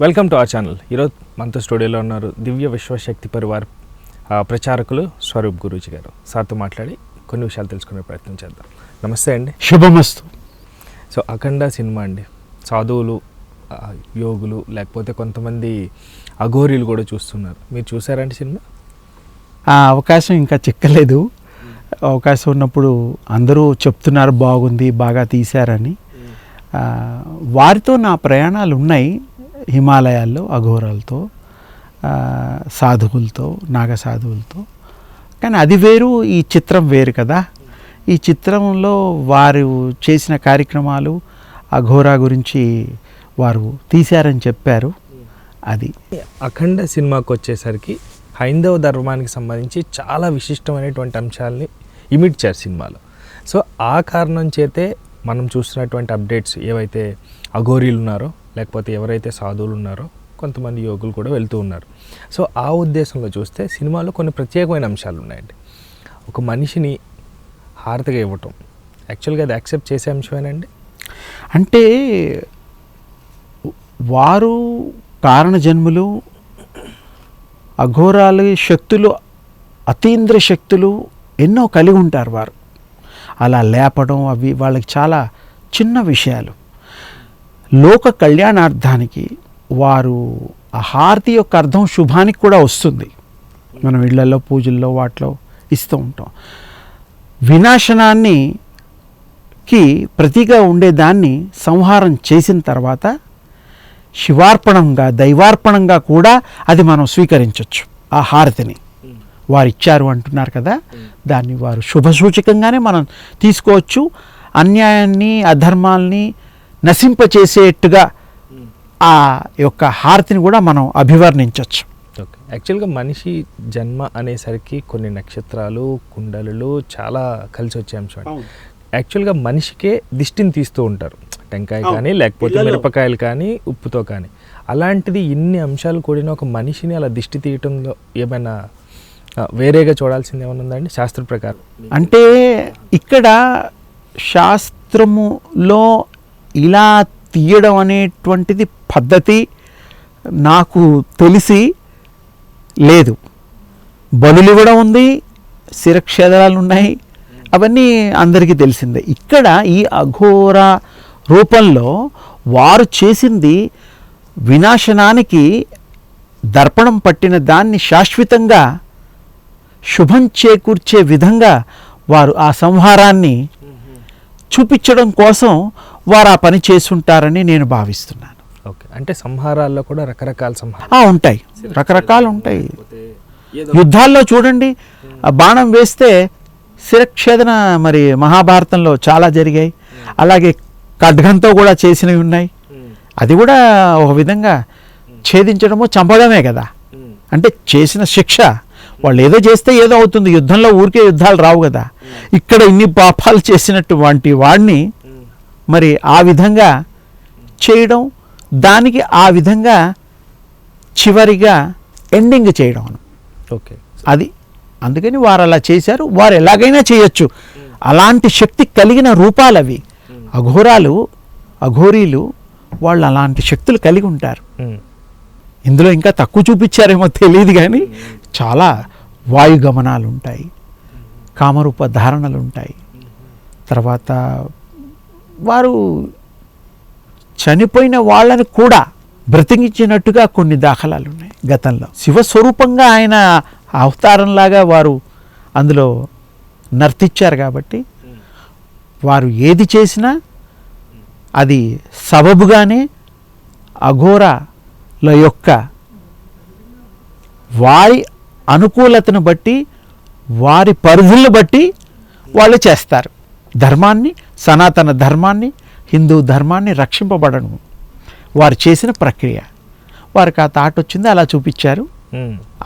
Welcome to our channel ఈరోజు మనతో స్టూడియోలో ఉన్నారు దివ్య విశ్వశక్తి పరివార్ ప్రచారకులు స్వరూప్ గురూజీ గారు. సార్తో మాట్లాడి కొన్ని విషయాలు తెలుసుకునే ప్రయత్నం చేద్దాం. నమస్తే అండి. శుభమస్తు. సో అఖండ సినిమా అండి. సాధువులు యోగులు లేకపోతే కొంతమంది అఘోరీలు కూడా చూస్తున్నారు. మీరు చూసారండి సినిమా? ఆ అవకాశం ఇంకా చిక్కలేదు. అవకాశం ఉన్నప్పుడు అందరూ చెప్తున్నారు బాగుంది బాగా తీశారని. వారితో నా ప్రయాణాలు ఉన్నాయి. హిమాలయాల్లో అఘోరాలతో సాధువులతో నాగ సాధువులతో. కానీ అది వేరు ఈ చిత్రం వేరు కదా. ఈ చిత్రంలో వారు చేసిన కార్యక్రమాలు అఘోరా గురించి వారు తీశారని చెప్పారు. అది. అఖండ సినిమాకి వచ్చేసరికి హైందవ ధర్మానికి సంబంధించి చాలా విశిష్టమైనటువంటి అంశాలని చేశారు సినిమాలో. సో ఆ కారణం చేతే మనం చూస్తున్నటువంటి అప్డేట్స్ ఏవైతే అఘోరీలు ఉన్నారో లేకపోతే ఎవరైతే సాధువులు ఉన్నారో కొంతమంది యోగులు కూడా వెళ్తూ ఉన్నారు. సో ఆ ఉద్దేశంలో చూస్తే సినిమాలో కొన్ని ప్రత్యేకమైన అంశాలు ఉన్నాయండి. ఒక మనిషిని హారతిగా ఇవ్వటం. యాక్చువల్గా అది యాక్సెప్ట్ చేసే అంశమేనండి? అంటే వారు కారణ జన్ములు అఘోరాలు శక్తులు అతీంద్ర శక్తులు ఎన్నో కలిగి ఉంటారు వారు. అలా లేపడం అవి వాళ్ళకి చాలా చిన్న విషయాలు. లోక కళ్యాణార్థానికి వారు ఆ హారతి యొక్క అర్థం శుభానికి కూడా వస్తుంది. మనం ఇళ్ళలో పూజల్లో వాటిలో ఇస్తూ ఉంటాం. వినాశనాన్ని కి ప్రతిగా ఉండేదాన్ని సంహారం చేసిన తర్వాత శివార్పణంగా దైవార్పణంగా కూడా అది మనం స్వీకరించవచ్చు ఆ హారతిని. వారు ఇచ్చారు అంటున్నారు కదా దాన్ని వారు శుభసూచకంగానే మనం తీసుకోవచ్చు. అన్యాయాన్ని అధర్మాల్ని నశింపచేసేట్టుగా ఆ యొక్క హారతిని కూడా మనం అభివర్ణించవచ్చు. ఓకే. యాక్చువల్గా మనిషి జన్మ అనేసరికి కొన్ని నక్షత్రాలు కుండలులు చాలా కలిసి వచ్చే అంశం. యాక్చువల్గా మనిషికే దిష్టిని తీస్తూ ఉంటారు. టెంకాయ. కానీ లేకపోతే. మిరపకాయలు కానీ ఉప్పుతో కానీ. అలాంటిది ఇన్ని అంశాలు కూడిన ఒక మనిషిని అలా దిష్టి తీయటంలో ఏమైనా వేరేగా చూడాల్సింది ఏమైనా ఉందండి శాస్త్ర ప్రకారం. అంటే ఇక్కడ శాస్త్రములో ఇలా తీయడం అనేటువంటిది పద్ధతి నాకు తెలిసి లేదు. బలులు కూడా ఉంది శిరక్షేదాలు ఉన్నాయి అవన్నీ అందరికీ తెలిసిందే. ఇక్కడ ఈ అఘోర రూపంలో వారు చేసింది వినాశనానికి దర్పణం పట్టిన దాన్ని శాశ్వతంగా శుభం చేకూర్చే విధంగా వారు ఆ సంహారాన్ని చూపించడం కోసం వారు ఆ పని చేసుంటారని నేను భావిస్తున్నాను. ఓకే. అంటే సంహారాల్లో కూడా రకరకాల సంహారం. ఉంటాయి. రకరకాలు ఉంటాయి. యుద్ధాల్లో చూడండి ఆ బాణం వేస్తే శిరక్షేదన మరి మహాభారతంలో చాలా జరిగాయి. అలాగే ఖడ్గంతో కూడా చేసినవి ఉన్నాయి. అది కూడా ఒక విధంగా ఛేదించడము చంపడమే కదా. అంటే చేసిన శిక్ష. వాళ్ళు ఏదో చేస్తే ఏదో అవుతుంది. యుద్ధంలో ఊరికే యుద్ధాలు రావు కదా. ఇక్కడ ఇన్ని పాపాలు చేసినటువంటి వాడిని మరి ఆ విధంగా చేయడం దానికి ఆ విధంగా చివరిగా ఎండింగ్ చేయడం అను. ఓకే. అది అందుకని వారు అలా చేశారు. వారు ఎలాగైనా చేయొచ్చు. అలాంటి శక్తి కలిగిన రూపాలు అవి అఘోరాలు అఘోరీలు వాళ్ళు అలాంటి శక్తులు కలిగి ఉంటారు. ఇందులో ఇంకా తక్కువ చూపించారేమో తెలియదు కానీ చాలా వాయుగమనాలు ఉంటాయి. కామరూప ధారణలు ఉంటాయి. తర్వాత వారు చనిపోయిన వాళ్ళని కూడా బ్రతికించినట్టుగా కొన్ని దాఖలాలు ఉన్నాయి గతంలో. శివస్వరూపంగా ఆయన అవతారంలాగా వారు అందులో నర్తిచ్చారు కాబట్టి వారు ఏది చేసినా అది సబబుగానే అఘోరాల యొక్క వారి అనుకూలతను బట్టి వారి పరిధులను బట్టి వాళ్ళు చేస్తారు. ధర్మాన్ని సనాతన ధర్మాన్ని హిందూ ధర్మాన్ని రక్షింపబడను. వారు చేసిన ప్రక్రియ. వారికి ఆ తాట వచ్చింది అలా చూపించారు.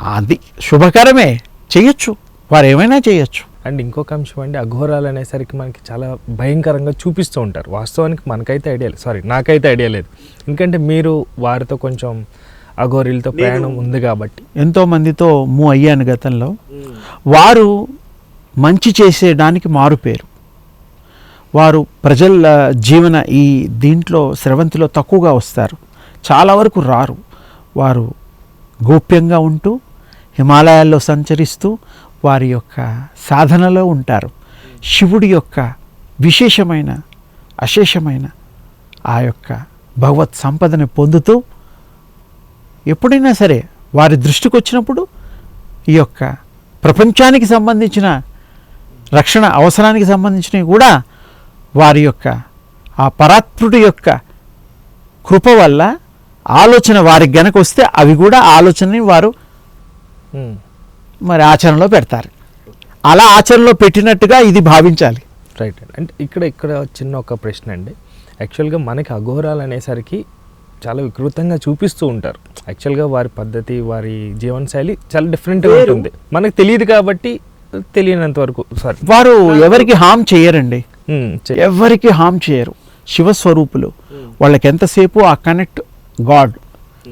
అది శుభకరమే. చేయొచ్చు. వారు ఏమైనా చేయొచ్చు. అండ్ ఇంకొక అంశం అండి అఘోరాలు అనేసరికి మనకి చాలా భయంకరంగా చూపిస్తూ ఉంటారు. వాస్తవానికి మనకైతే ఐడియా లేదు. సారీ నాకైతే ఐడియా లేదు. ఎందుకంటే మీరు వారితో కొంచెం అఘోరీలతో ప్రయాణం ఉంది కాబట్టి. ఎంతో మందితో మూవ్ అయ్యాను గతంలో. వారు మంచి చేసేయడానికి మారుపేరు వారు ప్రజల జీవన ఈ దీంట్లో స్రవంతిలో తక్కువగా వస్తారు. చాలా వరకు రారు. వారు గోప్యంగా ఉంటూ హిమాలయాల్లో సంచరిస్తూ వారి యొక్క సాధనలో ఉంటారు. శివుడి యొక్క విశేషమైన అశేషమైన ఆ యొక్క భగవత్ సంపదని పొందుతూ ఎప్పుడైనా సరే వారి దృష్టికి వచ్చినప్పుడు ఈ యొక్క ప్రపంచానికి సంబంధించిన రక్షణ అవసరానికి సంబంధించినవి కూడా వారి యొక్క ఆ పరాత్ముడి యొక్క కృప వల్ల ఆలోచన వారికి గనక వస్తే అవి కూడా ఆలోచనని వారు. మరి ఆచరణలో పెడతారు. అలా ఆచరణలో పెట్టినట్టుగా ఇది భావించాలి. రైట్. అండి అంటే ఇక్కడ ఇక్కడ చిన్న ఒక ప్రశ్న అండి. యాక్చువల్గా మనకి అఘోరాలు అనేసరికి చాలా వికృతంగా చూపిస్తూ ఉంటారు. యాక్చువల్గా వారి పద్ధతి వారి జీవనశైలి చాలా డిఫరెంట్గా. ఉంటుంది. మనకు తెలియదు కాబట్టి తెలియనంత వరకు సారీ. వారు ఎవరికి హామ్ చేయరండి. ఎవరికి హామ్ చేయరు. శివస్వరూపులు. వాళ్ళకి ఎంతసేపు ఆ కనెక్ట్ గాడ్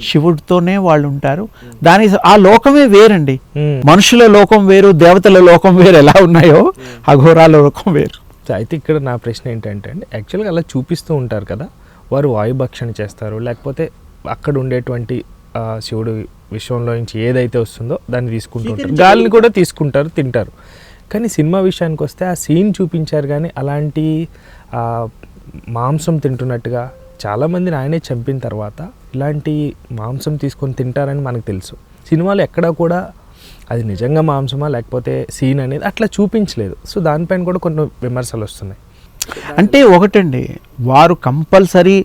శివుడితోనే వాళ్ళు ఉంటారు దాని ఆ లోకమే వేరండి. మనుషుల లోకం వేరు దేవతల లోకం వేరు ఎలా ఉన్నాయో అఘోరాల లోకం వేరు. అయితే ఇక్కడ నా ప్రశ్న ఏంటంటే అండి యాక్చువల్గా అలా చూపిస్తూ ఉంటారు కదా వారు వాయుభక్షణ చేస్తారు. లేకపోతే అక్కడ ఉండేటువంటి శివుడు విశ్వంలో నుంచి ఏదైతే వస్తుందో దాన్ని తీసుకుంటూ ఉంటారు. గాలిని కూడా తీసుకుంటారు తింటారు. కానీ సినిమా విషయానికి వస్తే ఆ సీన్ చూపించారు కానీ అలాంటి మాంసం తింటున్నట్టుగా చాలామందిని ఆయనే చంపిన తర్వాత ఇలాంటి మాంసం తీసుకొని తింటారని మనకు తెలుసు. సినిమాలో ఎక్కడా కూడా అది నిజంగా మాంసమా లేకపోతే సీన్ అనేది అట్లా చూపించలేదు. సో దానిపైన కూడా కొన్ని విమర్శలు వస్తున్నాయి. అంటే ఒకటండి వారు కంపల్సరీ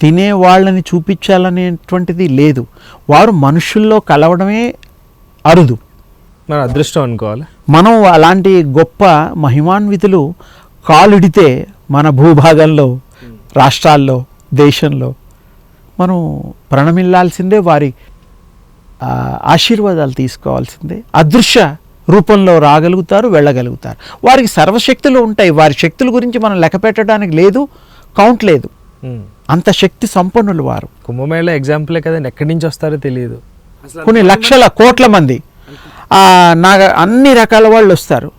తినే వాళ్ళని చూపించాలనేటువంటిది లేదు. వారు మనుషుల్లో కలవడమే అరుదు. మన అదృష్టం అనుకోవాలి? మనం అలాంటి గొప్ప మహిమాన్వితులు కాలుడితే మన భూభాగంలో రాష్ట్రాల్లో దేశంలో మనం ప్రణమిల్లాల్సిందే వారి ఆశీర్వాదాలు తీసుకోవాల్సిందే. అదృశ్య రూపంలో రాగలుగుతారు వెళ్ళగలుగుతారు. వారికి సర్వశక్తులు ఉంటాయి. వారి శక్తుల గురించి మనం లెక్క పెట్టడానికి లేదు కౌంట్ లేదు. అంత శక్తి సంపన్నులు వారు. కుంభమేళ ఎగ్జాంపులే కదండి. ఎక్కడి నుంచి వస్తారో తెలియదు. కొన్ని లక్షల కోట్ల మంది నా అన్ని రకాల వాళ్ళు వస్తారు.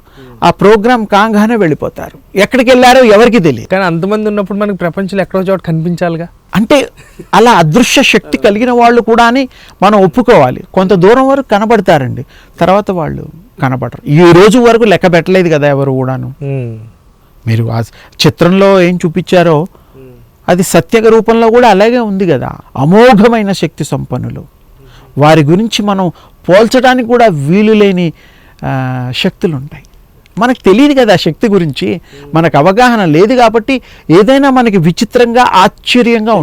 ఆ ప్రోగ్రాం కాగానే వెళ్ళిపోతారు. ఎక్కడికి వెళ్ళారో ఎవరికి తెలియదు. కానీ అంతమంది ఉన్నప్పుడు మనకి ప్రపంచంలో ఎక్కడో చోట కనిపించాలిగా? అంటే అలా అదృశ్య శక్తి కలిగిన వాళ్ళు కూడా అని మనం ఒప్పుకోవాలి. కొంత దూరం వరకు కనబడతారండి. తర్వాత వాళ్ళు కనబడరు. ఈ రోజు వరకు లెక్క పెట్టలేదు కదా ఎవరు కూడాను. మీరు ఆ చిత్రంలో ఏం చూపించారో అది సత్యక రూపంలో కూడా అలాగే ఉంది కదా. అమోఘమైన శక్తి సంపన్నులు. వారి గురించి మనం పోల్చడానికి కూడా వీలు లేని శక్తులు ఉంటాయి మనకు తెలియదు కదా ఆ శక్తి గురించి. మనకు అవగాహన లేదు కాబట్టి ఏదైనా మనకి విచిత్రంగా ఆశ్చర్యంగా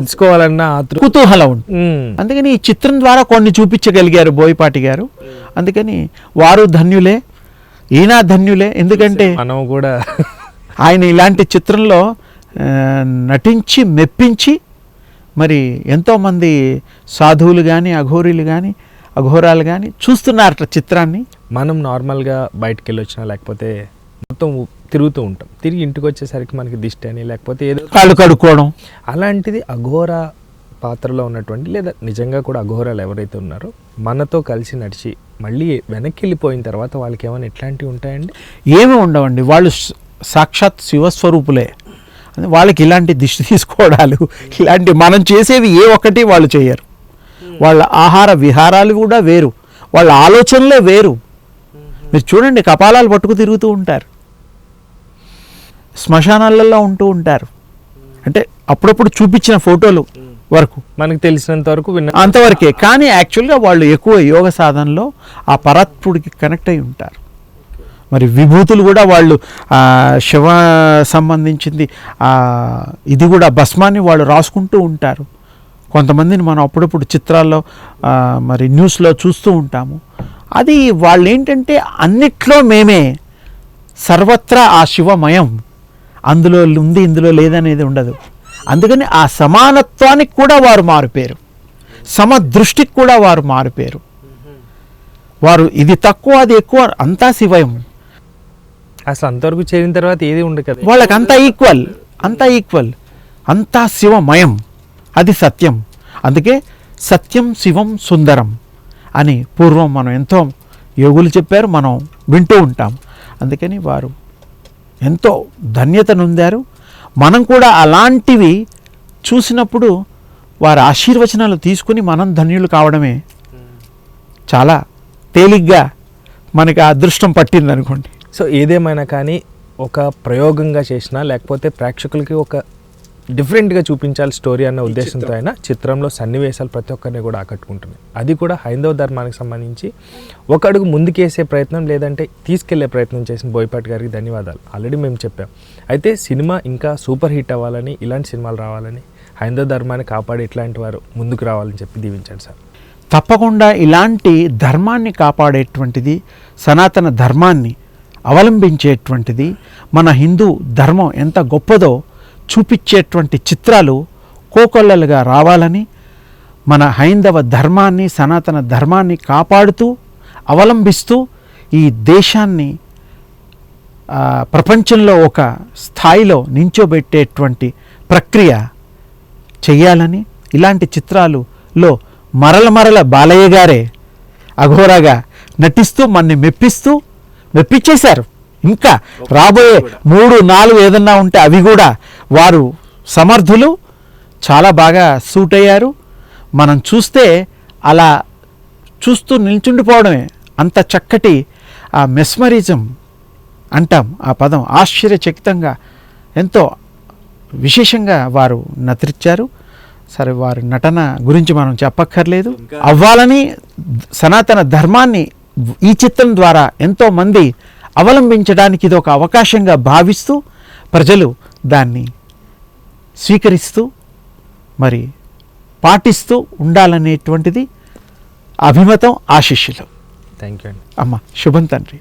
ఆతృ కుతూహలం ఉంటుంది. ఉమ్. అందుకని ఈ చిత్రం ద్వారా కొన్ని చూపించగలిగారు బోయపాటి గారు. అందుకని వారు ధన్యులే ఈయన ధన్యులే. ఎందుకంటే మనం కూడా ఆయన ఇలాంటి చిత్రంలో నటించి మెప్పించి మరి ఎంతోమంది సాధువులు కానీ అఘోరీలు కానీ అఘోరాలు కానీ చూస్తున్నారట చిత్రాన్ని? మనం నార్మల్గా బయటకు వెళ్ళి వచ్చినా లేకపోతే మొత్తం తిరుగుతూ ఉంటాం. తిరిగి ఇంటికి వచ్చేసరికి మనకి దిష్టి అని లేకపోతే ఏదో కాళ్ళు కడుక్కోవడం. అలాంటిది అఘోర పాత్రలో ఉన్నటువంటి లేదా నిజంగా కూడా అఘోరాలు ఎవరైతే ఉన్నారో మనతో కలిసి నడిచి మళ్ళీ వెనక్కి వెళ్ళిపోయిన తర్వాత వాళ్ళకి ఏమైనా ఎట్లాంటివి ఉంటాయండి? ఏమీ ఉండవండి. వాళ్ళు సాక్షాత్ శివస్వరూపులే. వాళ్ళకి ఇలాంటి దిష్టి తీసుకోవడాలు ఇలాంటి మనం చేసేవి ఏ ఒక్కటి వాళ్ళు చేయరు. వాళ్ళ ఆహార విహారాలు కూడా వేరు. వాళ్ళ ఆలోచనలే వేరు. మీరు చూడండి కపాలాలు పట్టుకు తిరుగుతూ ఉంటారు. శ్మశానాలలో ఉంటూ ఉంటారు. అంటే అప్పుడప్పుడు చూపించిన ఫోటోలు వరకు. మనకు తెలిసినంత వరకు అంతవరకే. కానీ యాక్చువల్గా వాళ్ళు ఎక్కువ యోగ సాధనలో ఆ పరాత్ముడికి కనెక్ట్ అయి ఉంటారు. మరి విభూతులు కూడా వాళ్ళు శివ సంబంధించింది ఇది కూడా భస్మాన్ని వాళ్ళు రాసుకుంటూ ఉంటారు. కొంతమందిని మనం అప్పుడప్పుడు చిత్రాల్లో మరి న్యూస్లో చూస్తూ ఉంటాము. అది వాళ్ళు ఏంటంటే అన్నిట్లో మేమే సర్వత్రా ఆ శివమయం. అందులో ఉంది ఇందులో లేదనేది ఉండదు. అందుకని ఆ సమానత్వానికి కూడా వారు మారిపోయారు సమదృష్టికి కూడా వారు మారిపోయారు వారు ఇది తక్కువ అది ఎక్కువ అంతా శివయం. అసలు అంతవరకు చేరిన తర్వాత ఏది ఉండదు కదా? వాళ్ళకి అంతా ఈక్వల్ అంతా ఈక్వల్ అంతా శివమయం. అది సత్యం. అందుకే సత్యం శివం సుందరం అని పూర్వం మనం ఎంతో యోగులు చెప్పారు మనం వింటూ ఉంటాం. అందుకని వారు ఎంతో ధన్యత నొందారు. మనం కూడా అలాంటివి చూసినప్పుడు వారి ఆశీర్వచనాలు తీసుకుని మనం ధన్యులు కావడమే చాలా తేలిగ్గా మనకి ఆ అదృష్టం పట్టింది అనుకోండి సో ఏదేమైనా కానీ ఒక ప్రయోగంగా చేసినా లేకపోతే ప్రేక్షకులకి ఒక డిఫరెంట్గా చూపించాలి స్టోరీ అన్న ఉద్దేశంతో అయినా చిత్రంలో సన్నివేశాలు ప్రతి ఒక్కరిని కూడా ఆకట్టుకుంటున్నాయి అది కూడా హైందవ ధర్మానికి సంబంధించి ఒక అడుగు ముందుకేసే ప్రయత్నం లేదంటే తీసుకెళ్ళే ప్రయత్నం చేసిన బోయపాటి గారికి ధన్యవాదాలు. ఆల్రెడీ మేము చెప్పాం. అయితే సినిమా ఇంకా సూపర్ హిట్ అవ్వాలని ఇలాంటి సినిమాలు రావాలని హైందవ ధర్మాన్ని కాపాడి ఇట్లాంటి వారు ముందుకు రావాలని చెప్పి దీవించండి సార్. తప్పకుండా ఇలాంటి ధర్మాన్ని కాపాడేటువంటిది సనాతన ధర్మాన్ని అవలంబించేటువంటిది మన హిందూ ధర్మం ఎంత గొప్పదో చూపించేటువంటి చిత్రాలు కోకొల్లలుగా రావాలని మన హైందవ ధర్మాన్ని సనాతన ధర్మాన్ని కాపాడుతూ అవలంబిస్తూ ఈ దేశాన్ని ప్రపంచంలో ఒక స్థాయిలో నించోబెట్టేటువంటి ప్రక్రియ చెయ్యాలని ఇలాంటి చిత్రాలులో మరల మరల బాలయ్య గారే అఘోరాగా నటిస్తూ మన్ని మెప్పిస్తూ మెప్పించేశారు. ఇంకా రాబోయే మూడు నాలుగు ఏదన్నా ఉంటే అవి కూడా వారు సమర్థులు చాలా బాగా సూట్ అయ్యారు మనం చూస్తే అలా చూస్తూ నిల్చుండిపోవడమే అంత చక్కటి ఆ మెస్మరిజం అంటాం ఆ పదం. ఆశ్చర్యచకితంగా ఎంతో విశేషంగా వారు నటించారు సరే వారి నటన గురించి మనం చెప్పక్కర్లేదు. అవ్వాలని సనాతన ధర్మాన్ని ఈ చిత్రం ద్వారా ఎంతో మంది అవలంబించడానికి ఇది ఒక అవకాశంగా భావిస్తూ ప్రజలు దాన్ని స్వీకరిస్తూ మరి పాటిస్తూ ఉండాలనేటువంటిది అభిమతం ఆశిష్యులు థ్యాంక్ యూ అండి. అమ్మ శుభం తండ్రి.